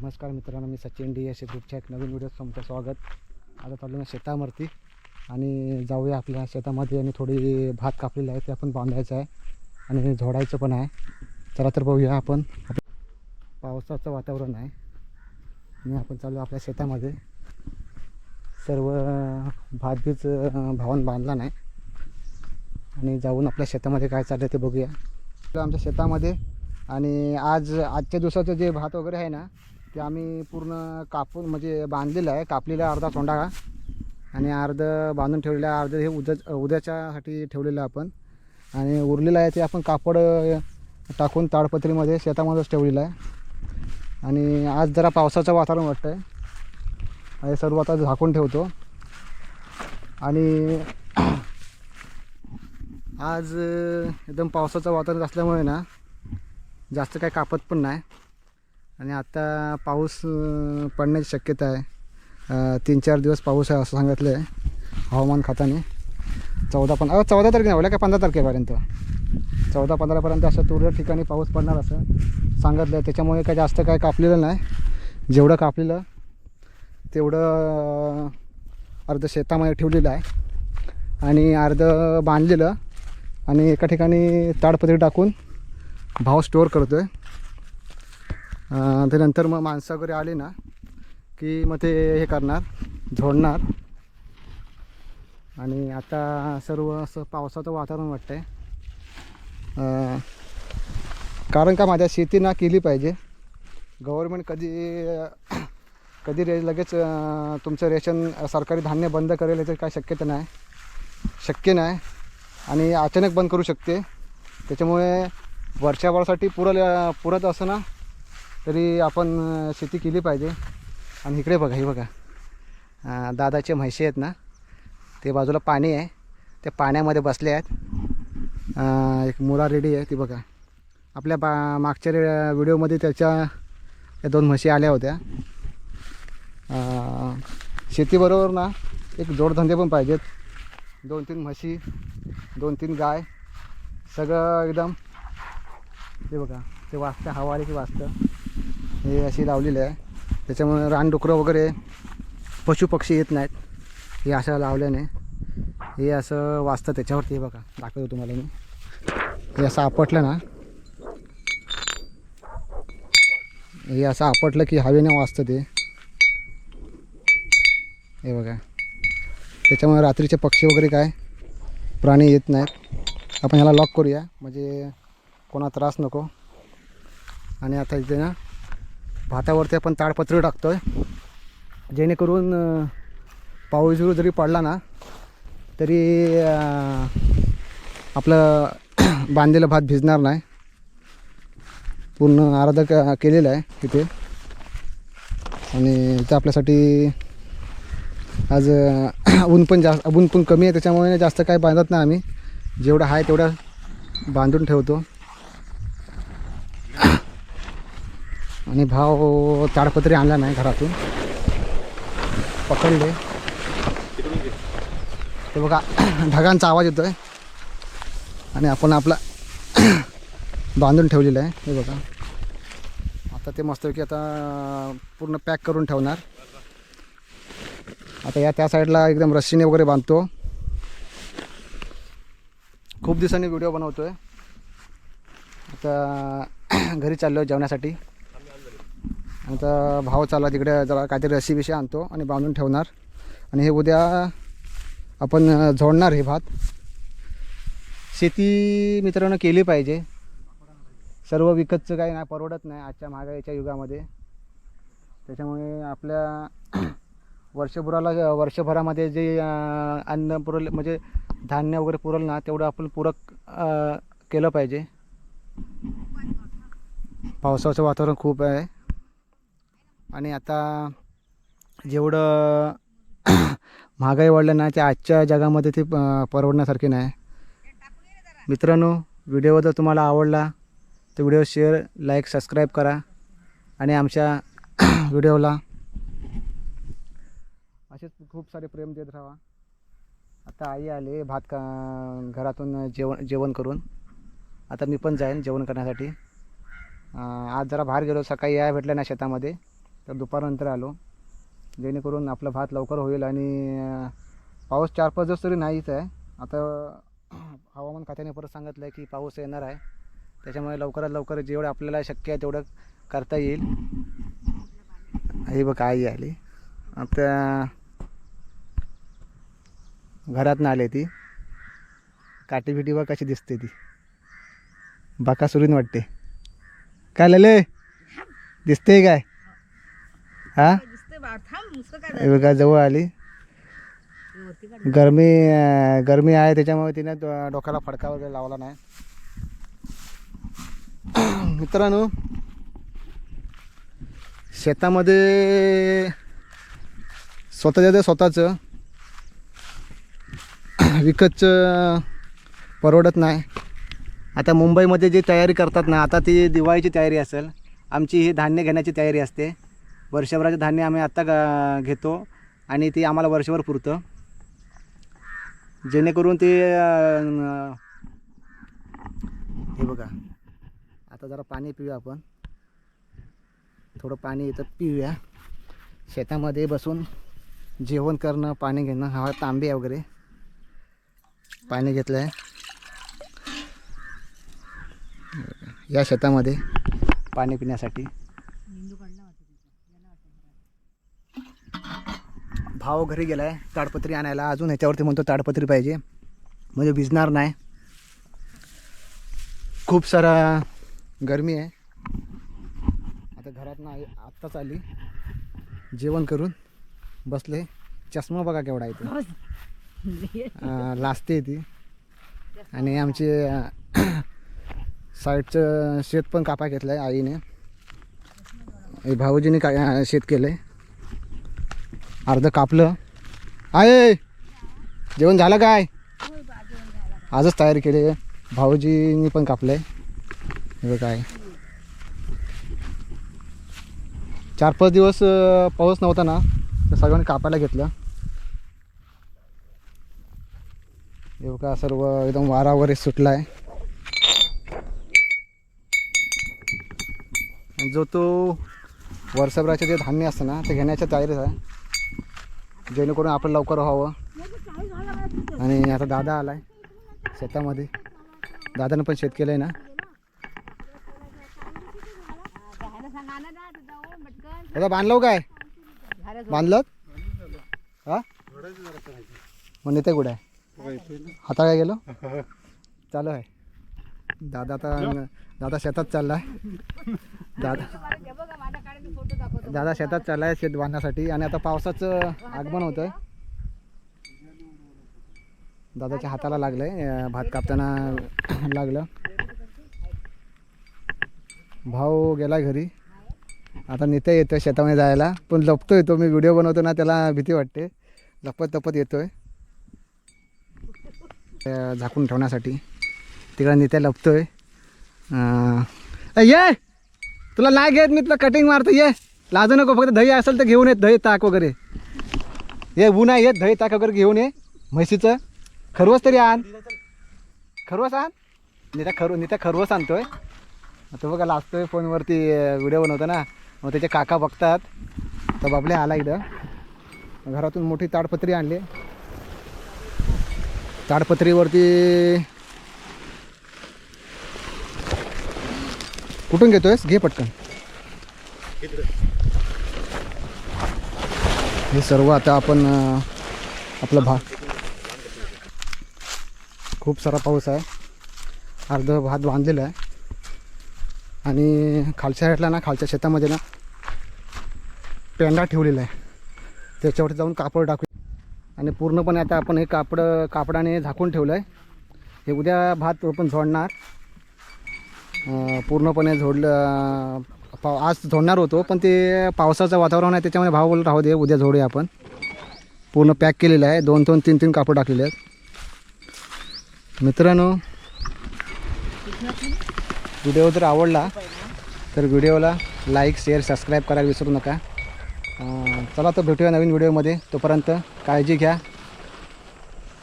नमस्कार मित्रांनो मी सचिन डी असे ग्रुपच्या एक नवीन व्हिडिओ तुमचं स्वागत. आता चालू ना शेतावरती आणि जाऊया आपल्या शेतामध्ये आणि थोडी भात कापलेली आहे ते आपण बांधायचं आहे आणि झोडायचं पण आहे. चला तर बघूया आपण. पावसाचं वातावरण आहे. आणि आपण चालू आपल्या शेतामध्ये. सर्व भात बीज भावन भावान बांधला नाही. आणि जाऊन आपल्या शेतामध्ये काय चाललं ते बघूया. तर आमच्या शेतामध्ये आणि आज आजच्या दिवसाचं जे भात वगैरे आहे ना ते आम्ही पूर्ण कापून म्हणजे बांधलेलं आहे. कापलेला अर्धा सोंडा आणि अर्ध बांधून ठेवलेलं आहे. अर्ध हे उद्या उद्याच्यासाठी ठेवलेलं आहे आपण. आणि उरलेलं आहे ते आपण कापड टाकून ताडपत्रीमध्ये शेतामध्येच ठेवलेलं आहे. आणि आज जरा पावसाचं वातावरण वाटतं आहे हे सर्व आता झाकून ठेवतो. आणि आज एकदम पावसाचं वातावरण असल्यामुळे ना जास्त काही कापत पण नाही. आणि आता पाऊस पडण्याची शक्यता आहे. तीन चार दिवस पाऊस आहे असं सांगितलं आहे हवामान खात्याने. चौदा पण अ चौदा तारखे नाही का पंधरा तारखेपर्यंत? चौदा पंधरापर्यंत असं तुरळक ठिकाणी पाऊस पडणार असं सांगितलं आहे त्याच्यामुळे काय जास्त काय कापलेलं नाही. जेवढं कापलेलं तेवढं अर्ध शेतामध्ये ठेवलेलं आहे. आणि अर्ध बांधलेलं. आणि एका ठिकाणी ताडपत्री टाकून भाव स्टोअर करतो आहे त्यानंतर मग माणसं वगैरे आले ना की मग ते हे करणार झोडणार. आणि आता सर्व असं पावसाचं वातावरण वाटतं आहे कारण का माझ्या शेती ना केली पाहिजे. गव्हर्मेंट कधी कधी रे लगेच तुमचं रेशन सरकारी धान्य बंद करेल याची काय शक्यता नाही. शक्य नाही. आणि अचानक बंद करू शकते. त्याच्यामुळे वर्षाभरासाठी पुरल पुरत असं ना तरी आपण शेती केली पाहिजे. आणि इकडे बघा हे बघा. दादाचे म्हशी आहेत ना ते बाजूला पाणी आहे. त्या पाण्यामध्ये बसले आहेत. एक मुला रेडी आहे ती बघा. आपल्या बा मागच्या रे- व्हिडिओमध्ये त्याच्या या दोन म्हशी आल्या होत्या. शेतीबरोबर ना एक जोडधंदे पण पाहिजेत. दोन तीन म्हशी दोन तीन गाय सगळं एकदम ते बघा ते वाचतं हवा आली की वाचतं. हे अशी लावलेली आहे. त्याच्यामुळे रानडुकरं वगैरे पशुपक्षी येत नाहीत. हे असं लावल्याने हे असं वाजतं त्याच्यावरती हे बघा. दाखवतो तुम्हाला मी. हे असं आपटलं ना. हे असं आपटलं की हवेने वाजतं ते. हे बघा. त्याच्यामुळे रात्रीचे पक्षी वगैरे काय प्राणी येत नाहीत. आपण ह्याला लॉक करूया. म्हणजे कोणा त्रास नको. आणि आता इथे ना भातावरती आपण ताडपत्री टाकतो आहे जेणेकरून अं, जरी पडला ना तरी आपलं बांधलेलं भात भिजणार नाही. पूर्ण आराधक केलेला केलेलं आहे तिथे आणि इथं आपल्यासाठी आज ऊन पण जास्त ऊन पण कमी आहे त्याच्यामुळे जास्त काय बांधत नाही आम्ही. जेवढं आहे तेवढं बांधून ठेवतो. आणि भाव ताडपत्री आणला नाही घरातून. पकडले. ते बघा ढगांचा आवाज येतो आहे आणि आपण आपला बांधून ठेवलेलं आहे. हे बघा. आता ते मस्त की आता पूर्ण पॅक करून ठेवणार. आता या त्या साईडला एकदम रस्सीने वगैरे बांधतो. खूप दिवसांनी व्हिडिओ बनवतो आहे आता घरी चाललो जेवण्यासाठी आता भाव चालला तिकडे जरा काहीतरी रशी बिशी आणतो आणि बांधून ठेवणार. आणि हे उद्या आपण झोडणार हे भात. शेती मित्रांनो केली पाहिजे. सर्व विकतचं काही नाही परवडत नाही आजच्या महागाईच्या युगामध्ये. त्याच्यामुळे आपल्या वर्षभराला वर्षभरामध्ये जे अन्न पुरल म्हणजे धान्य वगैरे पुरल ना तेवढं आपण पूरक केलं पाहिजे. पावसाचं वातावरण खूप आहे. आणि आता जेवढं महागाई वाढलं ना ते आजच्या जगामध्ये ते परवडण्यासारखे नाही. मित्रांनो व्हिडिओ जर तुम्हाला आवडला तर व्हिडिओ शेअर लाईक सबस्क्राईब करा. आणि आमच्या व्हिडिओला असेच खूप सारे प्रेम देत राहा. आता आई आले भात का घरातून जेवण जेवण करून. आता मी पण जाईन जेवण करण्यासाठी. आज जरा बाहेर गेलो सकाळी याय भेटलं ना शेतामध्ये. तर दुपारनंतर आलो. जेणेकरून आपला भात लवकर होईल आणि पाऊस चार पाच दिवस तरी नाहीच आहे. आता हवामान खात्याने परत सांगितलं आहे की पाऊस येणार आहे. त्याच्यामुळे लवकरात लवकर जेवढं आपल्याला शक्य आहे तेवढं करता येईल. हे बघ आई आली. आता घरात आले ती. काटीबिटी बघ कशी दिसते ती. बाकासुरीन वाटते. काय लले? दिसते काय? हा? हे बघा जवळ आली. गरमी गरमी आहे त्याच्यामुळे तिने डोक्याला फडका वगैरे लावला नाही. मित्रांनो शेतामध्ये स्वतःच्या ते स्वतःचं विकतचं परवडत नाही. आता मुंबईमध्ये जी तयारी करतात ना आता ती दिवाळीची तयारी असेल आमची ही धान्य घेण्याची तयारी असते. वर्षभराचे धान्य आम्ही आत्ता ग- घेतो आणि ते आम्हाला वर्षभर पुरतं. जेणेकरून ते हे बघा. आता जरा पाणी पिऊया आपण. थोडं पाणी येतं पिऊया. शेतामध्ये बसून जेवण करणं पाणी घेणं हा तांबे वगैरे. पाणी घेतलं आहे या शेतामध्ये पाणी पिण्यासाठी. भाव घरी गेलाय. ताडपत्री आणायला. अजून ह्याच्यावरती म्हणतो ताडपत्री पाहिजे. म्हणजे भिजणार नाही. खूप सारा गरमी आहे. आता घरात ना आत्ताच आली. जेवण करून बसले. चष्मा बघा केवढा आहे तो. लाजते ती. आणि आमचे साईडचं शेत पण कापा घेतलं आहे आईने भाऊजीने का शेत केलं आहे अर्धं कापलं. आहे जेवण झालं काय? आजच तयारी केली भाऊजींनी पण कापलं आहे हे. काय चार पाच दिवस पाऊस नव्हता ना तर सगळ्यांनी कापायला घेतलं. येऊ का सर्व एकदम वारा वगैरे सुटला आहे जो तो वर्षभराचे जे धान्य असतं ना ते घेण्याच्या तयारीत आहे. जेणेकरून आपलं लवकर व्हावं. आणि आता दादा आलाय शेतामध्ये. दादानं पण शेत केलं आहे ना? दादा बांधलो काय? बांधलं हा? मग नेते कुठे आहे? हाता काय गेलो? चालू आहे. दादा आता दादा शेतात चाललाय. दादा दादा शेतात चाललाय शेत बांधण्यासाठी आणि आता पावसाचं आगमन होतं आहे दादाच्या हाताला लागलंय भात कापताना लागलं. भाऊ गेला घरी. आता नेता येतो शेतामध्ये जायला. पण लपतोय तो मी व्हिडिओ बनवतो ना त्याला भीती वाटते. लपत लपत येतोय झाकून ठेवण्यासाठी. तिकडे नेत्या लपतोय. ये! तुला नाही घेत मी तुला कटिंग मारतो ये! लाजू नको फक्त दही असेल तर घेऊन येत दही ताक वगैरे. ये ऊन आहे येत दही ताक वगैरे घेऊन ये म्हशीचं. खरवस तरी आण. खरवस आण. नित्या खरव नेत्या खरवस आणतोय. तो बघा लाजतोय फोनवरती व्हिडिओ बनवतो ना मग त्याचे काका बघतात. तर बाबले आला इथं. घरातून मोठी ताडपत्री आणली. ताडपत्रीवरती कुठून घेतोयस? घे पटकन. हे सर्व आता आपण आपला भात खूप सारा पाऊस आहे. अर्ध भात बांधलेला आहे. आणि खालच्या साईडला ना खालच्या शेतामध्ये ना पेंडा ठेवलेला आहे. त्याच्यावरती जाऊन कापड टाकू. आणि पूर्णपणे आता आपण हे कापड कापडाने झाकून ठेवलं आहे हे उद्या भात रोपण झोडणार. पूर्णपणे झोडलं पाव आज झोडणार होतो पण ते पावसाचं वातावरण आहे त्याच्यामुळे भाव बोल राहू दे उद्या झोडूया आपण. पूर्ण पॅक केलेलं आहे दोन दोन तीन तीन कापड टाकलेले आहेत. मित्रांनो व्हिडिओ जर आवडला तर व्हिडिओला लाईक शेअर सबस्क्राईब करायला विसरू नका. चला तर भेटूया नवीन व्हिडिओमध्ये. तोपर्यंत काळजी घ्या.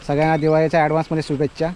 सगळ्यांना दिवाळीच्या ॲडव्हान्समध्ये शुभेच्छा.